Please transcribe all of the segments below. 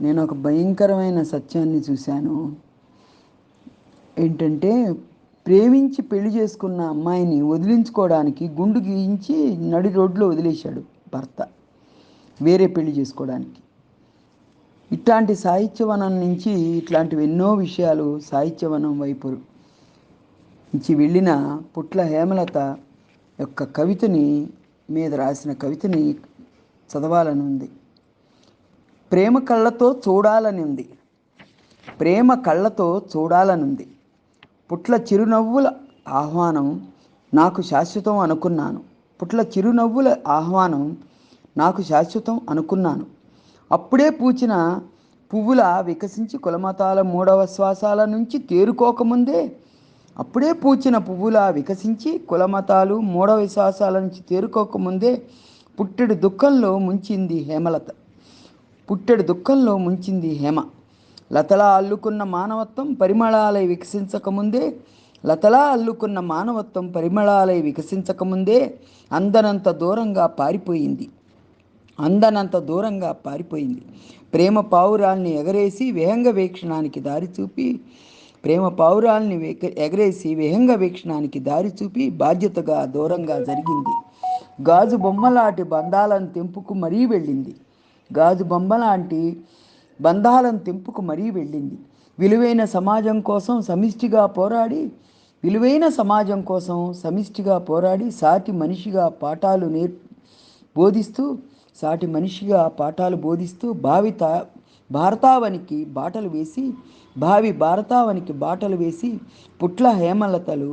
నేను ఒక భయంకరమైన సత్యాన్ని చూశాను. ఏంటంటే ప్రేమించి పెళ్ళి చేసుకున్న అమ్మాయిని వదిలించుకోవడానికి గుండు గీయించి నడి రోడ్లో వదిలేశాడు భర్త వేరే పెళ్ళి చేసుకోవడానికి. ఇట్లాంటి సాహిత్యవనం నుంచి ఇట్లాంటివి ఎన్నో విషయాలు సాహిత్యవనం వైపు నుంచి వెళ్ళిన పుట్ల హేమలత యొక్క కవితని మీద రాసిన కవితని చదవాలని ఉంది. ప్రేమ కళ్ళతో చూడాలని ఉంది ప్రేమ కళ్ళతో చూడాలని ఉంది పుట్ల చిరునవ్వుల ఆహ్వానం నాకు శాశ్వతం అనుకున్నాను. పుట్ల చిరునవ్వుల ఆహ్వానం నాకు శాశ్వతం అనుకున్నాను. అప్పుడే పూచిన పువ్వుల వికసించి కులమతాల మూడవ శ్వాసాల నుంచి తేరుకోకముందే అప్పుడే పూచిన పువ్వులా వికసించి కులమతాలు మూడవ విశ్వాసాల నుంచి తేరుకోకముందే పుట్టెడు దుఃఖంలో ముంచింది హేమలత. పుట్టెడు దుఃఖంలో ముంచింది హేమ. లతలా అల్లుకున్న మానవత్వం పరిమళాలై వికసించకముందే లతలా అల్లుకున్న మానవత్వం పరిమళాలై వికసించకముందే అందనంత దూరంగా పారిపోయింది. అందనంత దూరంగా పారిపోయింది. ప్రేమ పావురాల్ని ఎగరేసి విహంగ వీక్షణానికి దారి చూపి ప్రేమ పావురాల్ని ఎగరేసి విహంగ వీక్షణానికి దారి చూపి బాధ్యతగా దూరంగా జరిగింది. గాజు బొమ్మలాటి బంధాలను తెంపుకు మరీ వెళ్ళింది. గాజు బొమ్మ లాంటి బంధాలను తెంపుకు మరీ వెళ్ళింది. విలువైన సమాజం కోసం సమిష్టిగా పోరాడి విలువైన సమాజం కోసం సమిష్టిగా పోరాడి సాటి మనిషిగా పాఠాలు నేర్ బోధిస్తూ సాటి మనిషిగా పాఠాలు బోధిస్తూ భావిత భారతావనికి బాటలు వేసి భావి భారతావనికి బాటలు వేసి పుట్ల హేమలతలు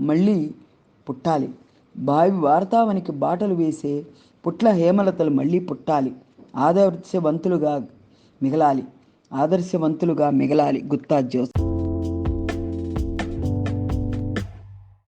మళ్ళీ పుట్టాలి. భావి భారతావనికి బాటలు వేసే పుట్ల హేమలతలు మళ్ళీ పుట్టాలి. ఆదర్శవంతులుగా మిగలాలి. ఆదర్శవంతులుగా మిగలాలి. గుత్తా జోస్